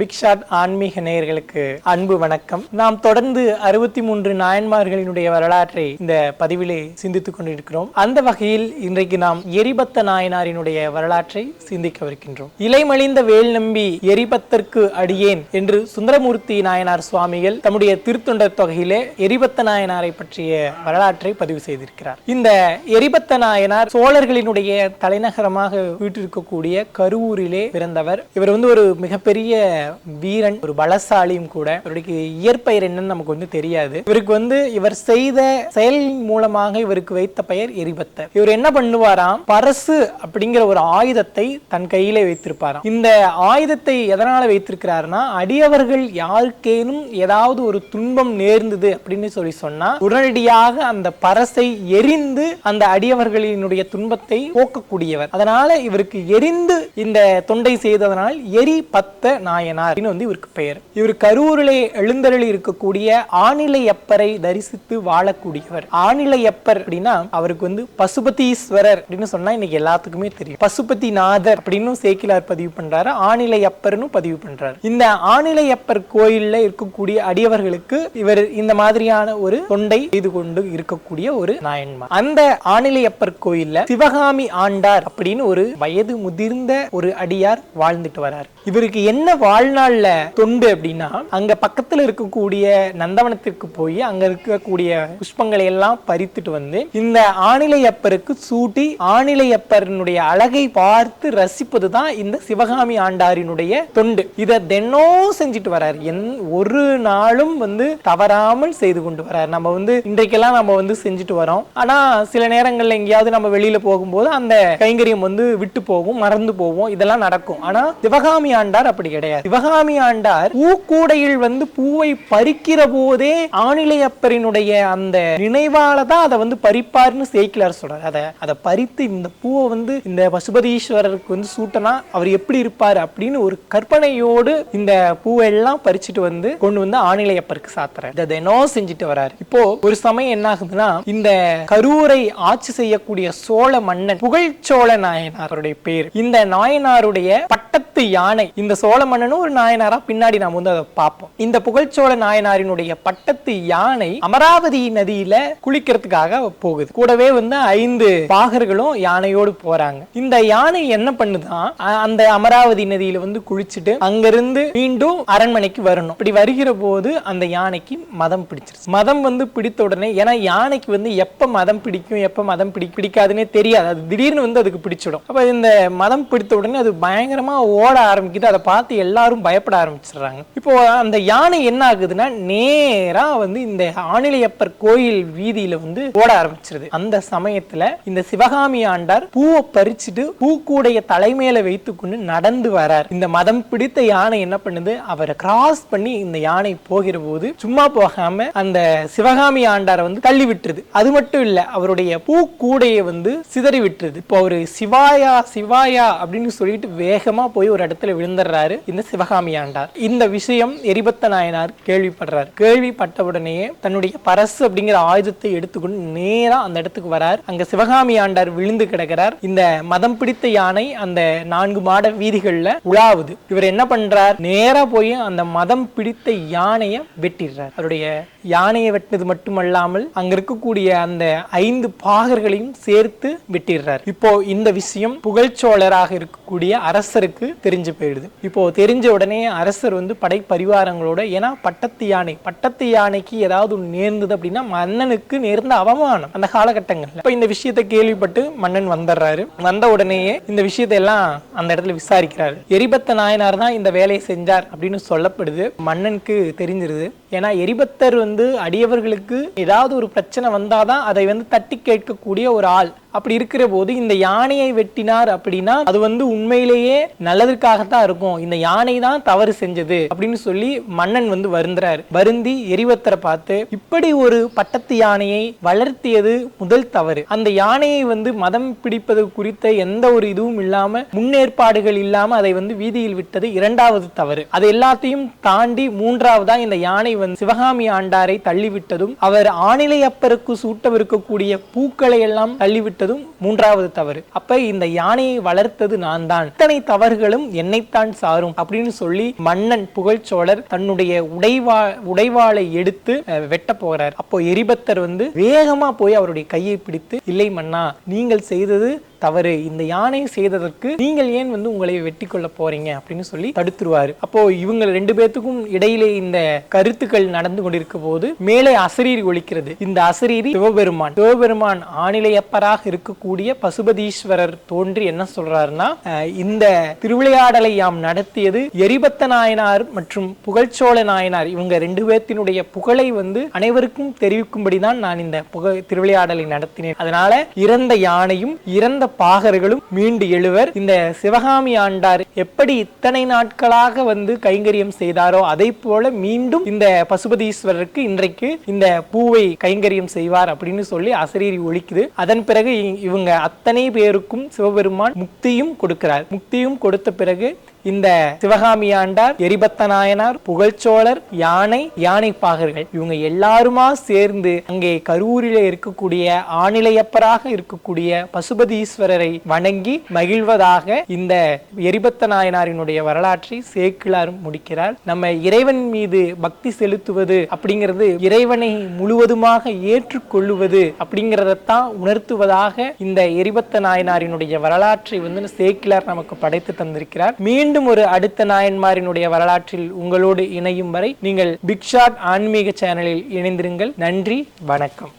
பிக்ஷாட் ஆன்மீக நேயர்களுக்கு அன்பு வணக்கம். நாம் தொடர்ந்து அறுபத்தி மூன்று நாயன்மார்களினுடைய வரலாற்றை இந்த பதிவிலே சிந்தித்துக் கொண்டிருக்கிறோம். அந்த வகையில் இன்றைக்கு நாம் எரிபத்த நாயனாரினுடைய வரலாற்றை சிந்திக்கவிருக்கின்றோம். இலைமலிந்த வேல் நம்பி எரிபத்தற்கு அடியேன் என்று சுந்தரமூர்த்தி நாயனார் சுவாமிகள் தம்முடைய திருத்தொண்டர் தொகையிலே எரிபத்த நாயனாரை பற்றிய வரலாற்றை பதிவு செய்திருக்கிறார். இந்த எரிபத்த நாயனார் சோழர்களினுடைய தலைநகரமாக வீட்டிருக்கக்கூடிய கருவூரிலே பிறந்தவர். இவர் வந்து ஒரு மிகப்பெரிய வீரன் ஒரு பலசாலியும் கூட இவருடைய இயற்பெயர் என்னன்னு நமக்கு வந்து தெரியாது. இவருக்கு வந்து இவர் செய்த செயல் மூலமாக இவருக்கு வைத்த பெயர் எரிபத்த. இவர் என்ன பண்ணுவாராம்? பரசு அப்படிங்கிற ஒரு ஆயுதத்தை தன் கையிலே வைத்திருப்பாராம். இந்த ஆயுதத்தை எதனால வைத்திருக்கிறாருன்னா அடியவர்கள் யாருக்கேனும் ஏதாவது ஒரு துன்பம் நேர்ந்தது அப்படின்னு சொல்லி சொன்னா உடனடியாக அந்த பரசை எரிந்து அந்த அடியவர்களினுடைய துன்பத்தை போக்கக்கூடியவர். அதனால இவருக்கு எரிந்து இந்த தொண்டை செய்ததனால் எரி பத்த நாயனார் வந்து இவருக்கு பெயர். இவர் கரூரிலே எழுந்தருளி இருக்கக்கூடிய ஆணிலையப்பரை தரிசித்து வாழக்கூடியவர். ஆணிலையப்பர் அப்படின்னா அவருக்கு வந்து பசுபதீஸ்வரர் அப்படின்னு சொன்னா இன்னைக்கு எல்லாத்துக்குமே தெரியும். பசுபதி நாதர் அப்படின்னு சேக்கிலார் பதிவு பண்றாரு ஆணிலையப்பர்னு பதிவு பண்றாரு. இந்த ஆணிலையப்பர் கோயில்ல இருக்கக்கூடிய அடியவர்களுக்கு இவர் இந்த மாதிரியான ஒரு தொண்டை செய்து கொண்டு இருக்கக்கூடிய ஒரு நாயன்மார். அந்த ஆணிலையப்பர் கோயில்ல சிவகாமி ஆண்டார் அப்படின்னு ஒரு வயது முதிர்ந்த ஒரு அடியார் வாழ்ந்துட்டு வரார். இவருக்கு என்ன வாழ்நாளில் தொண்டு அப்படின்னா அங்க பக்கத்தில் இருக்கக்கூடிய நந்தவனத்திற்கு போய் அங்க இருக்கக்கூடிய புஷ்பங்களை எல்லாம் பறித்துட்டு வந்து இந்த ஆணிலையப்பருக்கு சூட்டி ஆணிலையப்பரனுடைய அழகை பார்த்து ரசிப்பது தான் இந்த சிவகாமி ஆண்டாரினுடைய தொண்டு. இதை தினம் செஞ்சுட்டு வரார். என் ஒரு நாளும் வந்து தவறாமல் செய்து கொண்டு வரார். நம்ம வந்து இன்றைக்கெல்லாம் நம்ம வந்து செஞ்சுட்டு வரோம். ஆனா சில நேரங்கள்ல எங்கேயாவது நம்ம வெளியில போகும்போது அந்த கைங்கரியம் வந்து விட்டு போகும் மறந்து போவோம் இதெல்லாம் நடக்கும். ஆனா சிவகாமி ஆண்டார் அப்படி கிடையாது. சிவகாமி ஆண்டார் பூக்கூடையில் வந்து பூவை பறிக்கிற போதே ஆணிலையப்பரினுடைய அந்த நினைவால தான் அதை வந்து பறிப்பார்னு சேக்கிலார் சொல்றார். அதை அதை பறித்து இந்த பூவை வந்து இந்த பசுபதீஸ்வரருக்கு வந்து சூட்டனா அவர் எப்படி இருப்பார் அப்படின்னு ஒரு கற்பனையோடு இந்த பூவை எல்லாம் பறிச்சுட்டு வந்து கொண்டு வந்து ஆணிலையப்பருக்கு சாத்துறாரு. இதை தினம் செஞ்சுட்டு வராரு. இப்போ ஒரு சமயம் என்ன ஆகுதுன்னா இந்த கரூரை ஆட்சி செய்யக்கூடிய சோழ மன்னன் புகழ்ச்சோழ நாயனாருடைய பேர். இந்த நாயனாருடைய பட்டத்து யானை இந்த சோழ மன்னனும் ஒரு நாயனாரா பின்னாடி நாம வந்து அதை பார்ப்போம். இந்த புகழ்ச்சோழ நாயனாரினுடைய பட்டத்து யானை அமராவதி நதியில குளிக்கிறதுக்காக போகுது. கூடவே வந்து ஐந்து பாகர்களும் யானையோடு போறாங்க. இந்த யானை என்ன பண்ணுதான் அந்த அமராவதி நதியில வந்து குளிச்சுட்டு அங்கிருந்து மீண்டும் அரண்மனைக்கு வரணும். இப்படி வருகிற போது அந்த யானைக்கு மதம் பிடிச்சிருச்சு. மதம் வந்து பிடித்த உடனே ஏன்னா யானைக்கு வந்து எப்ப மதம் பிடிக்கும் எப்ப மதம் பிடி பிடிக்காதுன்னே தெரியாது. அது திடீர்னு வந்து அதுக்கு பிடிச்சிடும். அப்ப இந்த மதம் பிடித்த உடனே அது பயங்கரமா ஓட ஆரம்பிக்குது. அதை பார்த்து எல்லா எல்லாரும் பயப்பட ஆரம்பிச்சிடுறாங்க. இப்போ அந்த யானை என்ன ஆகுதுன்னா நேரா வந்து இந்த ஆணிலையப்பர் கோயில் வீதியில வந்து ஓட ஆரம்பிச்சிருது. அந்த சமயத்துல இந்த சிவகாமி ஆண்டார் பூவை பறிச்சுட்டு பூக்கூடைய தலைமையில வைத்துக்கொண்டு நடந்து வரார். இந்த மதம் பிடித்த யானை என்ன பண்ணுது? அவரை கிராஸ் பண்ணி இந்த யானை போகிற போது சும்மா போகாம அந்த சிவகாமி ஆண்டாரை வந்து தள்ளி விட்டுருது. அது மட்டும் இல்ல அவருடைய பூக்கூடையை வந்து சிதறி விட்டுருது. இப்போ அவரு சிவாயா சிவாயா அப்படின்னு சொல்லிட்டு வேகமா போய் ஒரு இடத்துல விழுந்துடுறாரு. இந்த சிவகாமி ஆண்டார் இந்த விஷயம் எரிபத்த நாயனார் கேள்விப்படுறார். கேள்விப்பட்ட உடனேயே தன்னுடைய பரசு அப்படிங்கிற ஆயுதத்தை எடுத்துக்கொண்டு நேராக அந்த இடத்துக்கு வரார். அங்க சிவகாமி ஆண்டார் விழுந்து கிடக்கிறார். இந்த மதம் பிடித்த யானை அந்த நான்கு மாட வீதிகளில் உலாவுது. இவர் என்ன பண்றார்? நேரா போய் அந்த மதம் பிடித்த யானையை வெட்டிடுறார். அவருடைய யானையை வெட்டினது மட்டுமல்லாமல் அங்க இருக்கக்கூடிய அந்த ஐந்து பாகர்களையும் சேர்த்து விட்டிடுறார். இப்போ இந்த விஷயம் புகழ்ச்சோழராக இருக்கக்கூடிய அரசருக்கு தெரிஞ்சு போயிடுது. இப்போ தெரிஞ்ச உடனே அரசர் வந்து படை பரிவாரங்களோட ஏன்னா பட்டத்து யானை பட்டத்து யானைக்கு ஏதாவது ஒன்று நேர்ந்தது அப்படின்னா மன்னனுக்கு நேர்ந்த அவமானம் அந்த காலகட்டங்கள்ல. இப்ப இந்த விஷயத்தை கேள்விப்பட்டு மன்னன் வந்துடுறாரு. வந்த உடனேயே இந்த விஷயத்தை எல்லாம் அந்த இடத்துல விசாரிக்கிறாரு. எரிபத்த நாயனார் தான் இந்த வேலையை செஞ்சார் அப்படின்னு சொல்லப்படுது. மன்னனுக்கு தெரிஞ்சிருது. ஏன்னா எரிபத்தர் வந்து அடியவர்களுக்கு ஏதாவது ஒரு பிரச்சனை வந்தாதான் அதை வந்து தட்டி கேட்கக்கூடிய ஒரு ஆள். அப்படி இருக்கிற போது இந்த யானையை வெட்டினார் அப்படின்னா அது வந்து உண்மையிலேயே நல்லதற்காகத்தான் இருக்கும். இந்த யானை தான் தவறு செஞ்சது அப்படின்னு சொல்லி மன்னன் வந்து வருந்துறாரு. வருந்தி எரிவத்தரை பார்த்து இப்படி ஒரு பட்டத்து யானையை வளர்த்தியது முதல் தவறு. அந்த யானையை வந்து மதம் பிடிப்பது குறித்த எந்த ஒரு இதுவும் இல்லாம முன்னேற்பாடுகள் இல்லாம அதை வந்து வீதியில் விட்டது இரண்டாவது தவறு. அது எல்லாத்தையும் தாண்டி மூன்றாவதா இந்த யானை வந்து சிவகாமி ஆண்டாரை தள்ளிவிட்டதும் அவர் ஆணிலை அப்பருக்கு சூட்டவிருக்கக்கூடிய பூக்களை எல்லாம் தள்ளிவிட்டது வளர்த்ததும் மூன்றாவது தவறு. அப்ப இந்த யானையை வளர்த்தது நான் தான் இத்தனை தவறுகளும் என்னைத்தான் சாரும் அப்படின்னு சொல்லி மன்னன் புகழ்ச்சோழர் தன்னுடைய உடைவா உடைவாளை எடுத்து வெட்ட போகிறார். அப்போ எரிபத்தர் வந்து வேகமா போய் அவருடைய கையை பிடித்து இல்லை மன்னா நீங்கள் செய்தது தவறு. இந்த யானை செய்ததற்கு நீங்கள் ஏன் வந்து உங்களை வெட்டி கொள்ள போறீங்க? அப்படின்னு சொல்லி தடுத்துருவாரு. அப்போ இவங்க ரெண்டு பேர்த்துக்கும் இடையிலே இந்த கருத்துக்கள் நடந்து கொண்டிருக்க போது மேலே அசரீரி ஒலிக்கிறது. இந்த அசரீரி சிவபெருமான். சிவபெருமான் ஆணிலையப்பராக இருக்கக்கூடிய பசுபதீஸ்வரர் தோன்றி என்ன சொல்றாருன்னா இந்த திருவிளையாடலை யாம் நடத்தியது எரிபத்த நாயனார் மற்றும் புகழ்ச்சோழ நாயனார். இவங்க ரெண்டு பேர்த்தினுடைய புகழை வந்து அனைவருக்கும் தெரிவிக்கும்படி தான் நான் இந்த புக திருவிளையாடலை நடத்தினேன். அதனால இறந்த யானையும் இறந்த பாகர்களும் மீண்டு எழுவர். இந்த சிவகாமி ஆண்டார் எப்படி இத்தனை நாட்களாக வந்து கைங்கரியம் செய்தாரோ அதை போல மீண்டும் இந்த பசுபதீஸ்வரருக்கு இன்றைக்கு இந்த பூவை கைங்கரியம் செய்வார் அப்படின்னு சொல்லி அசரீரி ஒழிக்குது. அதன் பிறகு இவங்க அத்தனை பேருக்கும் சிவபெருமான் முக்தியும் கொடுக்கிறார். முக்தியும் கொடுத்த பிறகு இந்த சிவகாமி ஆண்டார் எரிபத்த நாயனார் புகழ்ச்சோழர் யானை யானை பாகர்கள் இவங்க எல்லாருமா சேர்ந்து அங்கே கரூரில இருக்கக்கூடிய ஆணிலையப்பராக இருக்கக்கூடிய பசுபதீஸ்வரரை வணங்கி மகிழ்வதாக இந்த எரிபத்த நாயனாரினுடைய வரலாற்றை சேக்கிழார் முடிக்கிறார். நம்ம இறைவன் மீது பக்தி செலுத்துவது அப்படிங்கிறது இறைவனை முழுவதுமாக ஏற்றுக்கொள்ளுவது அப்படிங்கிறதத்தான் உணர்த்துவதாக இந்த எரிபத்த நாயனாரினுடைய வரலாற்றை வந்து சேக்கிழார் நமக்கு படைத்து தந்திருக்கிறார். மீண்டும் ஒரு அடுத்த நாயன்மாரினுடைய வரலாற்றில் உங்களோடு இணையும் வரை நீங்கள் பிக்ஷாட் ஆன்மீக சேனலில் இணைந்திருங்கள். நன்றி வணக்கம்.